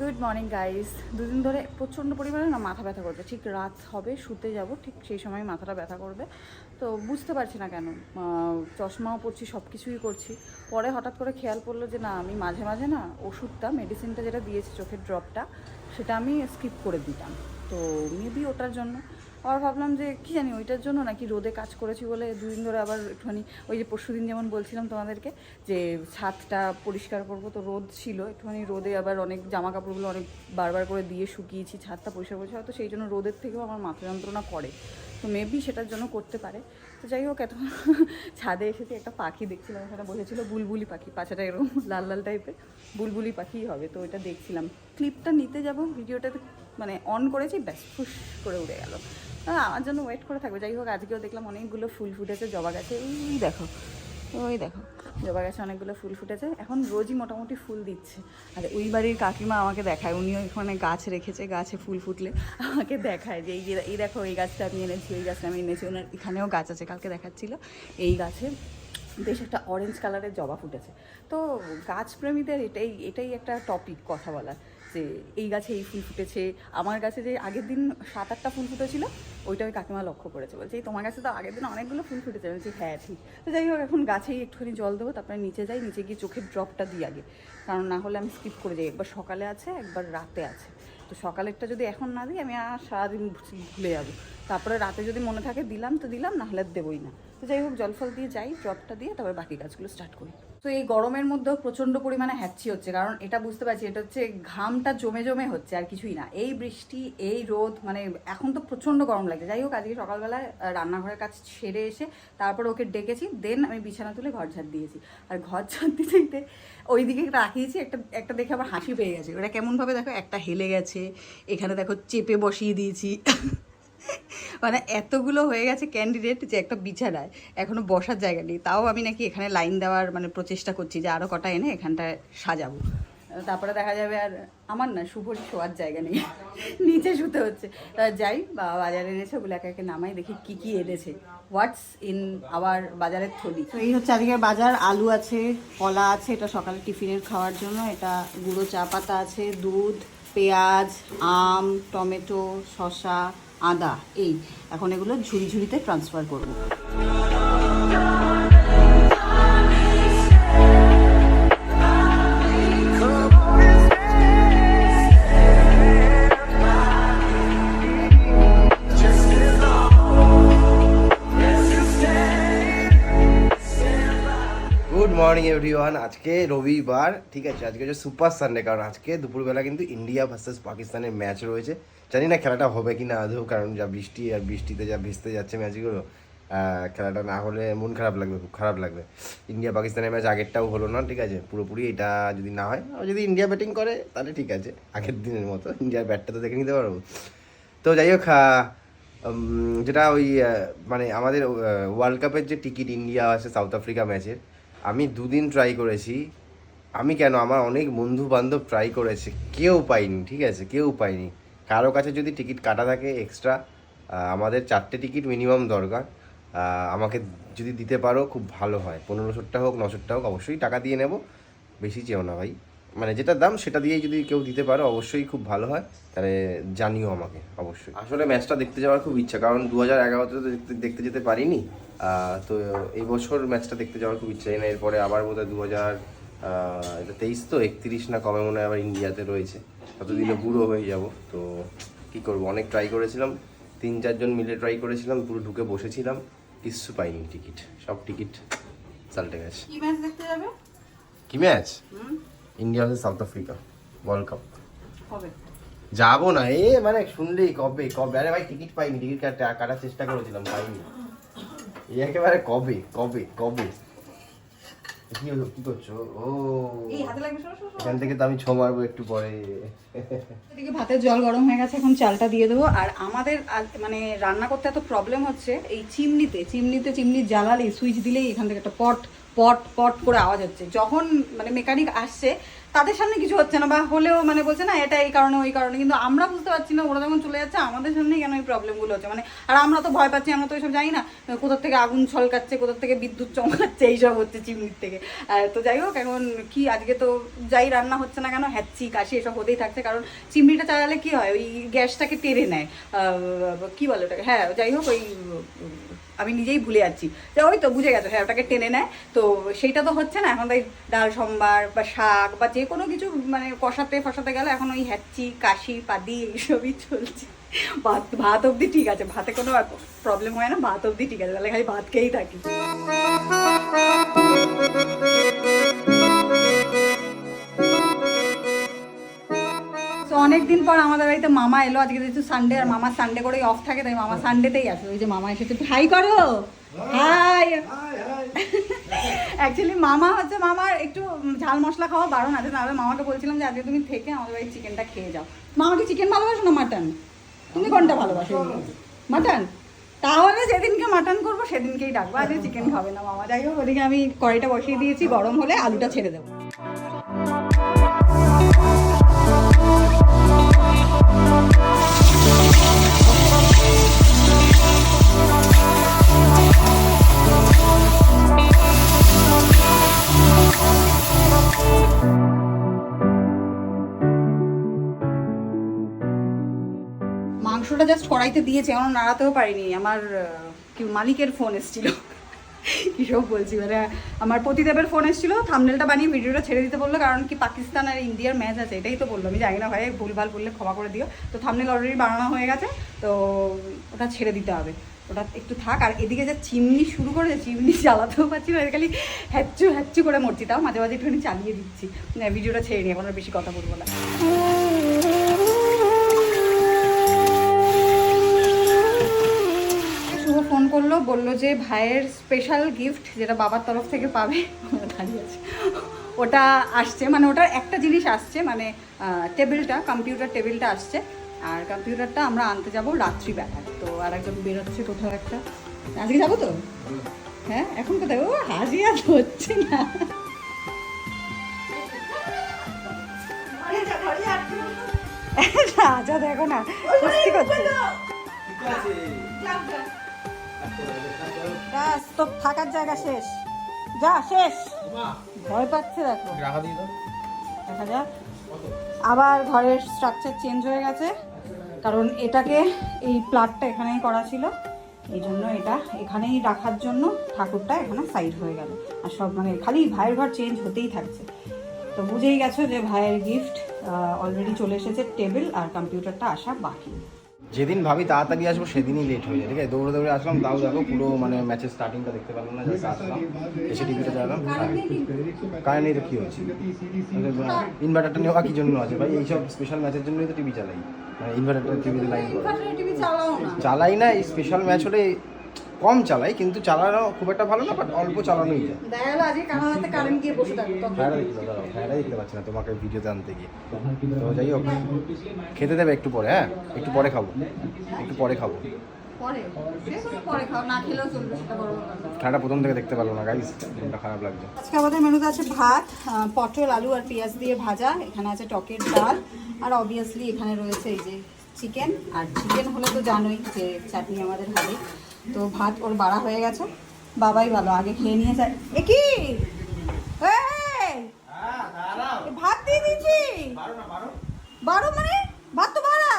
Good morning guys দুদিন ধরে প্রচণ্ড পরিমাণে না মাথা ব্যথা করবে। ঠিক রাত হবে, শুতে যাব, ঠিক সেই সময় মাথাটা ব্যথা করবে। তো বুঝতে পারছি না কেন চশমাও পড়ছি সব কিছুই করছি। পরে হঠাৎ করে খেয়াল পড়ল যে না, আমি মাঝে মাঝে না ওষুধটা মেডিসিনটা যেটা দিয়েছি চোখের ড্রপটা সেটা আমি স্কিপ করে দিতাম। তো মেবি ওটার জন্য। আবার ভাবলাম যে কী জানি ওইটার জন্য নাকি রোদে কাজ করেছি বলে দুদিন ধরে আবার একটুখানি ওই যে পরশু দিন যেমন বলছিলাম তোমাদেরকে যে ছাদটা পরিষ্কার করব, তো রোদ ছিল, একটুখানি রোদে আবার অনেক জামা কাপড়গুলো অনেক বারবার করে দিয়ে শুকিয়েছি, ছাদটা পরিষ্কার করেছি, হয়তো সেই জন্য রোদের থেকেও আমার মাথা যন্ত্রণা করে। তো মেবি সেটার জন্য করতে পারে। তো যাই হোক, এত ছাদে এসেছি, একটা পাখি দেখছিলাম এখানে বসেছিল বুলবুলি পাখি, পাছাটা এরকম লাল লাল টাইপের বুলবুলি পাখিই হবে, তো ওইটা দেখছিলাম। ক্লিপটা নিতে যাব ভিডিওটাতে মানে অন করেছি, ব্যাস ফুস করে উড়ে গেল। আমার জন্য ওয়েট করে থাকবে। যাই হোক, আজকেও দেখলাম অনেকগুলো ফুল ফুটেছে, জবা গাছে। ওই দেখো ওই দেখো, জবা গাছে অনেকগুলো ফুল ফুটেছে। এখন রোজই মোটামুটি ফুল দিচ্ছে। আর, ওই বাড়ির কাকিমা আমাকে দেখায়। উনিও এখানে গাছ রেখেছে, গাছে ফুল ফুটলে আমাকে দেখায় যে এই এই দেখো, এই গাছটা আমি এনেছি ওই গাছটা আমি এনেছি। ওনার এখানেও গাছ আছে, কালকে দেখাচ্ছিল। এই গাছে বেশ একটা অরেঞ্জ কালারের জবা ফুটেছে। তো গাছপ্রেমীদের এটাই এটাই একটা টপিক কথা বলার। যে এই গাছে এই ফুল ফুটেছে, আমার গাছে যে আগের দিন সাত আটটা ফুল ফুটেছিল, ওইটা ওই কাকিমা লক্ষ্য করেছে। বলছে, এই তোমার কাছে তো আগের দিন অনেকগুলো ফুল ফুটেছে। বলছি হ্যাঁ ঠিক। তো যাই হোক, এখন গাছেই একটুখানি জল দেবো, তারপরে নিচে যাই, নিচে গিয়ে চোখের ড্রপটা দিই আগে। কারণ না হলে আমি স্কিপ করে যাই। একবার সকালে আছে, একবার রাতে আছে। তো সকালেরটা যদি এখন না দিই, আমি আর সারাদিন ভুলে যাব। তারপরে রাতে যদি মনে থাকে, দিলাম তো দিলাম, না হলে দেবোই না। তো যাই হোক, জল ফল দিয়ে যাই, ড্রপটা দিয়ে, তারপরে বাকি গাছগুলো স্টার্ট করি। তো এই গরমের মধ্যেও প্রচণ্ড পরিমাণে হ্যাচ্ছি হচ্ছে, কারণ এটা বুঝতে পারছি, এটা হচ্ছে ঘামটা জমে জমে হচ্ছে আর কিছুই না। এই বৃষ্টি, এই রোদ মানে এখন তো প্রচণ্ড গরম লাগে যাই হোক, আজকে সকালবেলায় রান্নাঘরের কাজ ছেড়ে এসে তারপর ওকে ডেকেছি, দেন আমি বিছানা তুলে ঘর ঝাড় দিয়েছি। আর ঘর ঝাড় দিতে দিতে ওই দিকে একটা রাখিয়েছি, একটা একটা দেখে আমার হাসি পেয়ে গেছে। ওটা কেমনভাবে দেখো, একটা হেলে গেছে, এখানে দেখো চেপে বসিয়ে দিয়েছি। মানে এতগুলো হয়ে গেছে ক্যান্ডিডেট যে একটা বিছানায়, এখনও বসার জায়গা নেই। তাও আমি নাকি এখানে লাইন দেওয়ার মানে প্রচেষ্টা করছি যে আরও কটা এনে এখানটায় সাজাবো। তারপরে দেখা যাবে আর আমার না শুভরই শোয়ার জায়গা নেই। নিচে শুতে হচ্ছে। যাই, বাবা বাজারে এনেছে ওগুলো একে একে নামাই, দেখি কি কি এনেছে। হোয়াটস ইন আবার বাজারের থলি? তো এই হচ্ছে আজকের বাজার। আলু আছে, কলা আছে, এটা সকালে টিফিনের খাওয়ার জন্য। এটা গুঁড়ো চা পাতা আছে, দুধ, পেঁয়াজ, আম, টমেটো, শসা আদা এই। এখন এগুলো ঝুড়ি ঝুড়িতে ট্রান্সফার করব। মর্নিং এভরিওয়ান আজকে রবিবার, ঠিক আছে? আজকে হচ্ছে সুপার সানডে কারণ আজকে দুপুরবেলা কিন্তু ইন্ডিয়া ভার্সেস পাকিস্তানের ম্যাচ রয়েছে। জানি না খেলাটা হবে কি না আদৌ, কারণ যা বৃষ্টি আর বৃষ্টিতে যা ভিজতে যাচ্ছে ম্যাচগুলো খেলাটা না হলে মন খারাপ লাগবে, খুব খারাপ লাগবে। ইন্ডিয়া পাকিস্তানের ম্যাচ আগেরটাও হলো না, ঠিক আছে? পুরোপুরি এটা যদি না হয় যদি ইন্ডিয়া ব্যাটিং করে, তাহলে ঠিক আছে, আগের দিনের মতো। ইন্ডিয়ার ব্যাটটা তো দেখে নিতে পারব। তো যাই হোক যেটা ওই মানে আমাদের ওয়ার্ল্ড কাপের যে টিকিট ইন্ডিয়া আছে সাউথ আফ্রিকা ম্যাচের আমি দুদিন ট্রাই করেছি। আমি কেন? আমার অনেক বন্ধু বান্ধব ট্রাই করেছে। কেউ পাইনি, ঠিক আছে? কেউ পাইনি। কারও কাছে যদি টিকিট কাটা থাকে এক্সট্রা আমাদের চারটে টিকিট মিনিমাম দরকার। আমাকে যদি দিতে পারো, খুব ভালো হয়। পনেরোশোরটা হোক নশোটা হোক, অবশ্যই টাকা দিয়ে নেব। বেশি চেও না ভাই। মানে যেটা দাম সেটা দিয়েই যদি কেউ দিতে পারো অবশ্যই খুব ভালো হয়। তাহলে জানিও আমাকে অবশ্যই। আসলে ম্যাচটা দেখতে যাওয়ার খুব ইচ্ছা কারণ দু হাজার এগারোতে তো দেখতে যেতে পারিনি। তো এই বছর ম্যাচটা দেখতে যাওয়ার খুব ইচ্ছা। না এরপরে আবার বোধ হয় দু হাজার এটা তেইশ তো একত্রিশ না কমে মনে হয় আবার ইন্ডিয়াতে রয়েছে। ততদিনে বুড়ো হয়ে যাব তো কি করব? অনেক ট্রাই করেছিলাম তিন চারজন মিলে ট্রাই করেছিলাম পুরো ঢুকে বসেছিলাম। কিচ্ছু পাইনি টিকিট সব টিকিট চালটে গেছে। কি ম্যাচ দেখতে যাবে? কি match? India versus South Africa world cup হবে যাব না এ মানে শুনলেই কবে কবে? আরে ভাই টিকিট পাইনি টিকিট কাটা কাটার চেষ্টা করেছিলাম পাইনি। এই একেবারে কবে কবে কবে? কি হলো কি করছ? ও। এই হাতে লাগবে সরো, সরো, সরো। এখান থেকে তো আমি ছো মারবো একটু পরে। এদিকে ভাতের জল গরম হয়ে গেছে এখন চালটা দিয়ে দেবো। আর আমাদের মানে রান্না করতে এত প্রবলেম হচ্ছে এই চিমনিতে চিমনিতে চিমনি জ্বালালে সুইচ দিলেই এখান থেকে একটা পট পট পট করে আওয়াজ হচ্ছে। যখন মানে মেকানিক আসছে, তাদের সামনে কিছু হচ্ছে না বা হলেও মানে বলছে, না, এটা এই কারণে, ওই কারণে। কিন্তু আমরা বুঝতে পারছি না, ওরা যখন চলে যাচ্ছে, আমাদের সামনে কেন এই প্রবলেমগুলো হচ্ছে? মানে আর আমরা তো ভয় পাচ্ছি, আমরা তো এসব জানি না, কোথার থেকে আগুন ছলকাচ্ছে, কোথার থেকে বিদ্যুৎ চমকাচ্ছে, এইসব হচ্ছে চিমনির থেকে। তো যাই হোক, এখন কি, আজকে তো যাই রান্না হচ্ছে না কেন হ্যাচ্ছি কাশি, এসব হতেই থাকছে, কারণ চিমনিটা চালালে কি হয়, ওই গ্যাসটাকে টেনে নেয়। কি বলে ওটাকে? হ্যাঁ যাই হোক, ওই আমি নিজেই ভুলে যাচ্ছি। যে ওই তো বুঝে গেছো হ্যাঁ ওটাকে টেনে নেয়। তো সেইটা তো হচ্ছে না, এখন তাই ডাল সম্বার বা শাক বা যে কোনো কিছু মানে কষাতে ফসাতে গেলে এখন ওই হ্যাচি, কাশি, পাদি এইসবই চলছে। ভাত ভাত অবধি ঠিক আছে, ভাতে কোনো প্রবলেম হয় না, ভাত অব্দি ঠিক আছে, তাহলে খালি ভাত খেয়েই থাকি। অনেকদিন পর আমাদের বাড়িতে মামা এলো, আজকে যেহেতু সানডে আর মামা সানডে করেই অফ থাকে, তাই মামা সানডেতেই আসে। ওই যে মামা এসেছে হাই করো। হাই অ্যাকচুয়ালি মামা হচ্ছে মামার একটু ঝাল মশলা খাওয়া বারণ আছে, তাহলে মামাকে বলছিলাম যে আজকে তুমি থেকে আমাদের বাড়ির চিকেনটা খেয়ে যাও। মামাকে চিকেন ভালোবাসো না মাটন তুমি কোনটা ভালোবাসো? মাটন তাহলে যেদিনকে মাটন করব, সেদিনকেই ডাকবো। আজকে চিকেন খাবে না মামা। যাই হোক, ওদিকে আমি কড়াইটা বসিয়ে দিয়েছি, গরম হলে আলুটা ছেড়ে দেবো। মাংসটা জাস্ট কড়াইতে দিয়েছে এমন নাড়াতেও পারিনি। আমার মালিকের ফোন এসেছিল। কী সব বলছি? মানে আমার পতিদেবের ফোন এসেছিল থামনেলটা বানিয়ে ভিডিওটা ছেড়ে দিতে বলল, কারণ কি পাকিস্তান আর ইন্ডিয়ার ম্যাচ আছে, এটাই তো বলল। আমি জানি না ভাই, ভুলভাল বললে ক্ষমা করে দিও। তো থামনেল অলরেডি বানানো হয়ে গেছে, তো ওটা ছেড়ে দিতে হবে। ওটা একটু থাক, আর এদিকে যে চিমনি শুরু করেছে, চিমনি চালাতেও পারছি না, খালি হ্যাচ্চু হ্যাচ্চু করে মরছি, তাও মাঝে মাঝে একটুখানি চালিয়ে দিচ্ছি। ভিডিওটা ছেড়ে নিই এখন আর বেশি কথা বলব না। করল বলল যে ভাইয়ের স্পেশাল গিফট যেটা বাবার তরফ থেকে পাবে দাঁড়িয়ে আছে ওটা আসছে মানে ওটার একটা জিনিস আসছে মানে টেবিলটা কম্পিউটার টেবিলটা আসছে। আর কম্পিউটারটা আমরা আনতে যাব রাত্রিবেলায় তো আর একজন বেরোচ্ছে কোথাও একটা। আজকে যাব তো? হ্যাঁ এখন কোথায়? ও হাসি আর হচ্ছে না। রাজা দেখো না করছে। ব্যাস তোর থাকার জায়গা শেষ। যা শেষ। ভয় পাচ্ছে দেখো। দেখা যাক। আবার ঘরের স্ট্রাকচার চেঞ্জ হয়ে গেছে। কারণ এটাকে এই প্লাটটা এখানেই করা ছিল। এই জন্য এটা এখানেই রাখার জন্য ঠাকুরটা এখানে সাইড হয়ে গেল। আর সব মানে খালি ভাইয়ের ঘর চেঞ্জ হতেই থাকছে। তো বুঝেই গেছো যে ভাইয়ের গিফট অলরেডি চলে এসেছে টেবিল আর কম্পিউটারটা আসা বাকি। যেদিন ভাবি তাড়াতাড়ি আসব সেদিনই লেট হয়ে যায় ঠিক আছে? দৌড়ে দৌড়ে আসলাম তাও দেখো পুরো মানে ম্যাচের স্টার্টিংটা দেখতে পারলাম না জাস্ট আসলাম এসে টিভিটা চালালাম কারেন্ট এটা তো কী হচ্ছে ইনভার্টারটা নেওয়া কি জন্য আছে ভাই? এইসব স্পেশাল ম্যাচের জন্যই তো টিভি চালাই। মানে ইনভার্টারটা টিভিতে লাইন চালাই না এই স্পেশাল ম্যাচ হলে কম চালাই কিন্তু চালানো খুব একটা ভালো না বাট অল্প চালানোই যায়। দেখতে পাচ্ছি না তোমাকে ভিডিওতে আনতে গিয়ে। তো যাই হোক খেতে দেবে একটু পরে হ্যাঁ? একটু পরে খাব। একটু পরে খাব। পরে? সে কোনো পরে খাও না খেলেও চলবে সেটা বড় ব্যাপার না। ঠান্ডা প্রথম থেকে দেখতে পারল না গাইস মনটা খারাপ লাগছে। আজকে আমাদের মেনুতে আছে ভাত পটল আলু আর পেঁয়াজ দিয়ে ভাজা এখানে আছে টকের ডাল আর অবভিয়াসলি এখানে রয়েছে এই যে চিকেন আর চিকেন হলে তো জানোই যে চাটনি আমাদের হবে। তো ভাত ওর বাড়া হয়ে গেছে। বাবাই ভালো আগে খেয়ে নিয়ে যায়। এ কি? এই! ভাত দিয়ে দিয়েছি। বারো মানে? ভাত তো বাড়া।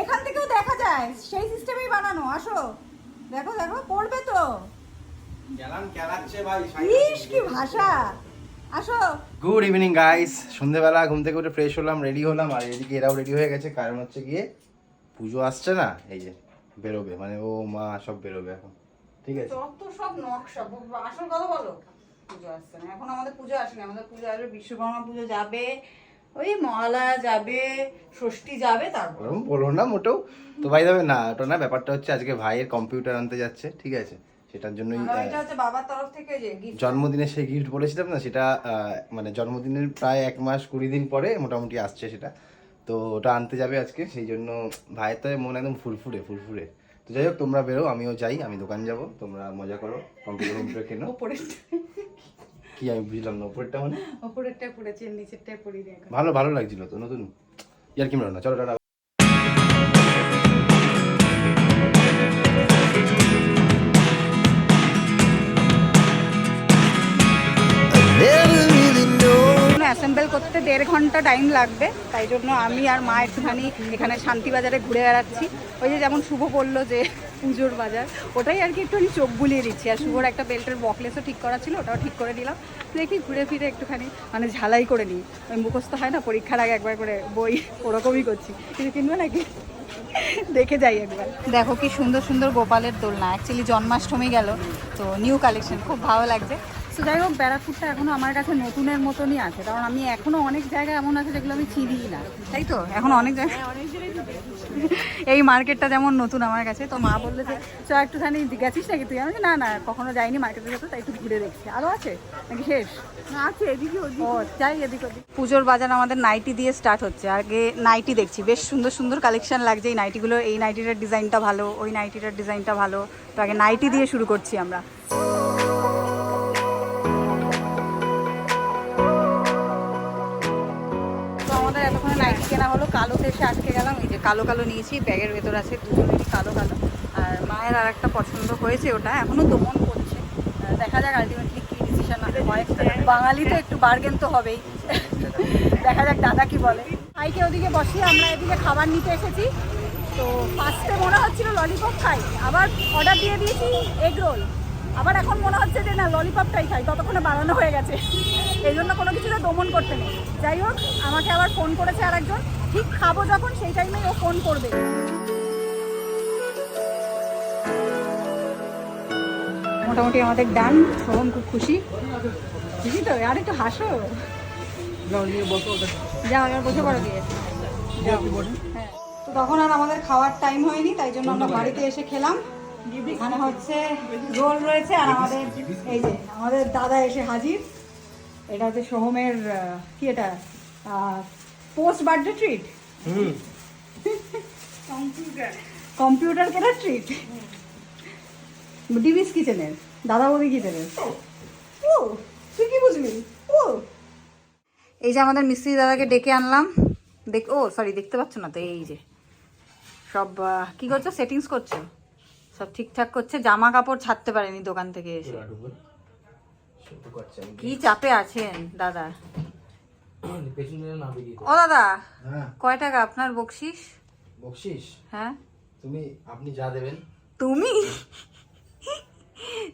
এখান থেকেও দেখা যায় সেই সিস্টেমেই বানানো আসো। দেখো দেখো পড়বে তো। ইস কি ভাষা। আসো। গুড ইভিনিং গাইস সন্ধেবেলা ঘুম থেকে উঠে ফ্রেশ হলাম রেডি হলাম। আর এদিকে এরাও রেডি হয়ে গেছে। কারণ হচ্ছে গিয়ে পুজো আসছে না এই যে। বেরোবে মানে ও মা সব বেরোবে এখন। ঠিক আছে? যত সব নকশা আসল কথা বলো। পুজো আসছে না এখন আমাদের পুজো আসেনি আমাদের পুজো আসবে বিশ্বকর্মা পুজো যাবে ওই মহালয়া যাবে ষষ্ঠী যাবে তারপর। বলো না মোটেও। তো ভাই যাবে না ওটা না ব্যাপারটা হচ্ছে আজকে ভাইয়ের কম্পিউটার আনতে যাচ্ছে ঠিক আছে? সেটার জন্যই বাবার তরফ থেকে যে জন্মদিনে সেই গিফট বলেছিলাম না সেটা মানে জন্মদিনের প্রায় এক মাস কুড়ি দিন পরে মোটামুটি আসছে সেটা। তো ওটা আনতে যাবে আজকে সেই জন্য ভাইয়ের তো মন একদম ফুরফুরে ফুরফুরে। তো যাই হোক তোমরা বেরো আমিও যাই আমি দোকান যাব তোমরা মজা করো কম্পিউটার কম্পিউটার কেনো। কি আমি বুঝলাম না ওপরেরটা মানে? ওপরেরটা পড়েছি নিচেরটা পড়ি ভালো ভালো লাগছিল তো নতুন। ইয়ার কি মনে না চলো টাটা অ্যাসেম্বল করতে দেড় ঘণ্টা টাইম লাগবে। তাই জন্য আমি আর মা একটুখানি এখানে শান্তিবাজারে ঘুরে বেড়াচ্ছি। ওই যে যেমন শুভ বলল যে পুজোর বাজার, ওটাই আর কি একটুখানি চোখ বুলিয়ে দিচ্ছি। আর শুভর একটা বেল্টের বকলেসও ঠিক করা ছিল, ওটাও ঠিক করে দিলাম। দেখি ঘুরে ফিরে একটুখানি মানে ঝালাই করে নিই। ওই মুখস্থ হয় না, পরীক্ষার আগে একবার করে বই ওরকমই করছি। কিছু কিনবে নাকি? দেখে যাই একবার। দেখো কি সুন্দর সুন্দর গোপালের দোলনা। অ্যাকচুয়ালি জন্মাষ্টমী গেল, তো নিউ কালেকশন খুব ভালো লাগছে। তো যাই হোক ব্যারাকপুরটা এখনও আমার কাছে নতুনের মতনই আছে। কারণ আমি এখনও অনেক জায়গায় এমন আছে যেগুলো আমি চিনিই না। তাই তো? এখন অনেক জায়গায় এই মার্কেটটা যেমন নতুন আমার কাছে তো মা বলল যে চ একটুখানি গেছিস নাকি তুই? আমি না না কখনো যাইনি মার্কেটের কাছে তাই একটু ঘুরে দেখছি। আরও আছে? নাকি শেষ? আছে এদিকে ও যাই এদিক ওদিক। পুজোর বাজার আমাদের নাইটি দিয়ে স্টার্ট হচ্ছে। আগে নাইটি দেখছি। বেশ সুন্দর সুন্দর কালেকশন লাগছে এই নাইটিগুলো এই নাইটিটার ডিজাইনটা ভালো ওই নাইটিটার ডিজাইনটা ভালো। তো আগে নাইটি দিয়ে শুরু করছি আমরা। কালোতে এসে আটকে গেলাম, এই যে কালো কালো নিয়েছি, ব্যাগের ভেতর আছে দুজনেরই কালো কালো। আর মায়ের আর একটা পছন্দ হয়েছে ওটা, এখনও দমন করছে। দেখা যাক আলটিমেটলি কি ডিসিশন হয়। বাঙালি তো একটু বার্গেন তো হবেই। দেখা যাক দাদা কি বলে। ভাইকে ওদিকে বসিয়ে আমরা এদিকে খাবার নিতে এসেছি। তো ফার্স্টে মনে হচ্ছিল ললিপপ খাই, আবার অর্ডার দিয়ে দিয়েছি এগ রোল আবার এখন মনে হচ্ছে যে না ললিপপটাই খাই, ততক্ষণে বানানো হয়ে গেছে। এই জন্য কোনো কিছুতে দমন করতে নেই। যাই হোক, আমাকে আবার ফোন করেছে আরেকজন। ঠিক খাব যখন সেই টাইমেই ও ফোন করবে। মোটামুটি আমাদের ডান সোহম খুব খুশি। খুশি তো আর একটু হাসো। যাও এবার বসে পড়ো দিয়ে। হ্যাঁ। তো তখন আর আমাদের খাওয়ার টাইম হয়নি তাই জন্য আমরা বাড়িতে এসে খেলাম। এখানে হচ্ছে রোল রয়েছে আর আমাদের এই যে আমাদের দাদা এসে হাজির। এটা হচ্ছে সোহমের কি এটা? পোস্ট বার্থডে ট্রিট হুম। কম্পিউটার কেনার ট্রিট ডিভিস কিচেনের দাদা বৌদি কিচেনের ও। তুই কি বুঝলি ও। এই যে আমাদের মিস্ত্রি দাদাকে ডেকে আনলাম। দেখ ও সরি দেখতে পাচ্ছ না তো? এই যে। সব কি করছ? সেটিংস করছ? সব ঠিকঠাক করছে? জামা কাপড় ছাড়তে পারেনি দোকান থেকে এসে। কি চাপে আছেন দাদা? ও দাদা হ্যাঁ। কয় টাকা আপনার বকশিস? বকশিস? হ্যাঁ। তুমি আপনি যা দেবেন। তুমি?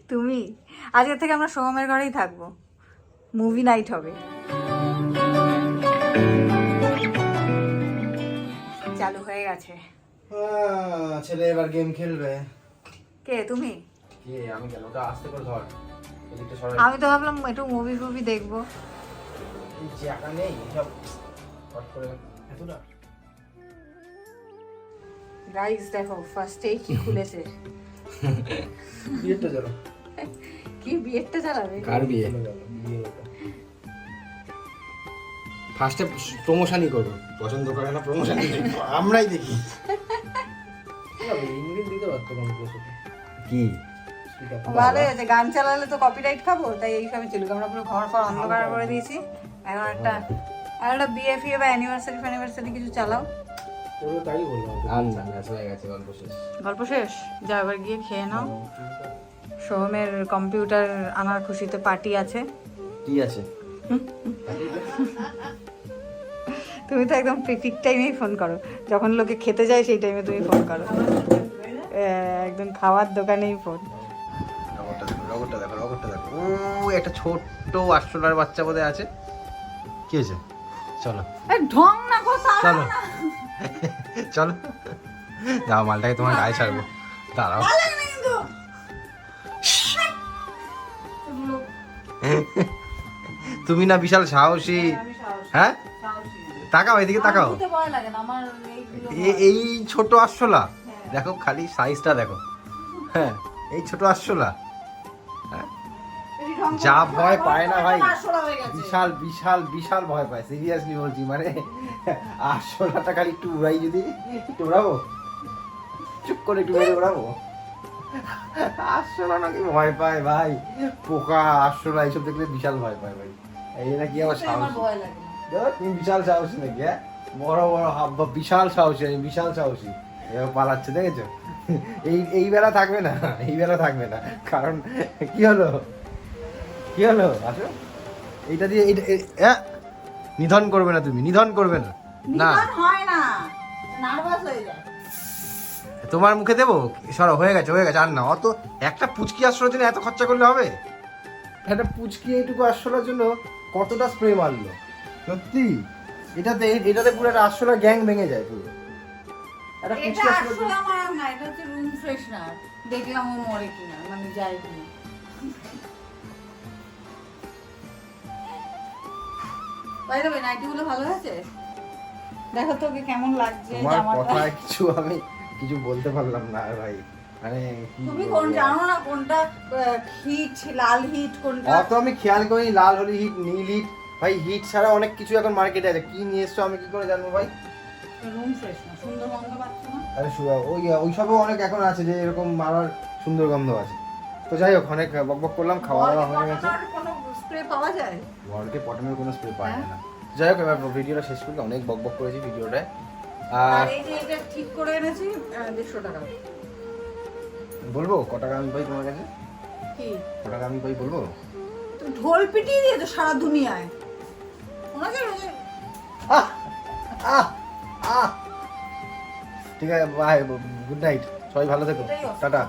তুমি? আজকে থেকে আমরা সোহমের ঘরেই থাকব। মুভি নাইট হবে। চালু হয়ে গেছে। ছেলে এবার গেম খেলবে। কে তুমি? কে? আমি কেন ওটা আস্তে করে ধর। আমি তো ভাবলাম একটু মুভি ফুভি দেখব। চাকা নেই সব হট করে এতটা? গাইস দেখো ফার্স্টেই কি খুলেছে? বিয়েটা চলো কি বিয়েরটা চালাবে কার বিয়ে? ফার্স্টে প্রমোশনই করব। পছন্দ করে না প্রমোশনই আমরাই দেখি। কি? ভালো হয়েছে গান চালালে তো কপিরাইট খাব তাই এইসবই চলুক। আমরা পুরো ঘর ফর অন্ধকার করে দিয়েছি। এখন একটা আর একটা বিয়ে ফিয়ে বা অ্যানিভার্সারি ফ্যানিভার্সারি কিছু চালাও। আচ্ছা হয়ে গেছে গল্প শেষ। গল্প শেষ? যাও এবার গিয়ে খেয়ে নাও। সোহমের কম্পিউটার আনার খুশিতে পার্টি আছে। কি আছে? তুমি তো একদম ঠিক টাইমেই ফোন করো। যখন লোকে খেতে যায় সেই টাইমে তুমি ফোন করো। একদম খাওয়ার দোকানেই ফোন রগরটা দেখো রগরটা দেখো ও একটা ছোট্ট আটশোলার বাচ্চা বোধহয় আছে। কি হয়েছে? চলো। ঢং না চলো। চলো। দাও মালটাকে তোমার গায়ে ছাড়বো। দাঁড়াও। তুমি না বিশাল সাহসী। হ্যাঁ তাকাও এদিকে তাকাও। এই ছোট আটশোলা দেখো খালি সাইজটা দেখো। হ্যাঁ এই ছোট হ্যাঁ ঢং যা ভয় পায় না ভাই। বিশাল বিশাল বিশাল ভয় পায়। সিরিয়াসলি বলছি মানে আটশোলাটা খালি একটু উড়াই যদি একটু উড়াবো? চুপ করে একটু মেরে উড়াবো? আরশোলা নাকি ভয় পায় ভাই। পোকা আরশোলা এইসব দেখলে বিশাল ভয় পায় ভাই। এই নাকি আমার সাহস। তুমি বিশাল সাহসী নাকি হ্যাঁ? বড় বড় হাব্বা বিশাল সাহসী আমি বিশাল সাহসী। এবার পালাচ্ছে দেখেছ? এই এই বেলা থাকবে না এই বেলা থাকবে না। কারণ কি হলো? কি হলো? আসো। এইটা দিয়ে এইটা নিধন করবে না তুমি নিধন করবে না। না। হয় না। নার্ভাস হয়ে যায়। তোমার মুখে দেবো? সরো হয়ে গেছে হয়ে গেছে আর না অত একটা পুচকি আশ্রয়ের জন্য এত খরচা করলে হবে? একটা পুচকি এইটুকু আশ্রয়ের জন্য কতটা স্প্রে মারলো? সত্যি? এটাতে এটাতে পুরো একটা আশ্রয় গ্যাং ভেঙে যায় পুরো। একটা এটা পুচকি জন্য না এটা হচ্ছে রুম ফ্রেশনার দেখলাম ও মরে কিনা মানে যায় কিনা। বাই দ্য নাইটি গুলো ভালো আছে দেখো তোকে কেমন লাগছে তোমার জামাটা কিছু আমি কিছু বলতে পারলাম না ভাই। মানে তুমি কোন জানো না কোনটা হিট লাল হিট কোনটা? অত আমি খেয়াল করি লাল হলি হিট নীল হিট ভাই হিট ছাড়া অনেক কিছু এখন মার্কেটে আছে। কি নিয়ে এসছো আমি কি করে জানব ভাই? রুম ফ্রেশনার সুন্দর গন্ধ পাচ্ছ না? আরে ওই ওই সবও অনেক এখন আছে যে এরকম মারার সুন্দর গন্ধ আছে। তো যাই হোক অনেক বকবক করলাম খাওয়া দাওয়া হয়ে গেছে। স্প্রে পাওয়া যায়? ওয়ার্ল্ডে পটমের কোনো স্প্রে পাওয়া যায় হ্যাঁ। না। যাই হোক এবার ভিডিওটা শেষ করলে অনেক বকবক করেছি ভিডিওটায়। আর এই যে এটা ঠিক করে এনেছি দেড়শো টাকা। বলব? ক টাকা আমি পাই তোমার কাছে? কি? ক টাকা আমি পাই বলব? তুমি ঢোল পিটিয়ে দিয়েছ সারা দুনিয়ায়। ওনাকে আহ! আহ! আহ! ঠিক আছে বাই গুড নাইট সবাই ভালো থেকো। টাটা।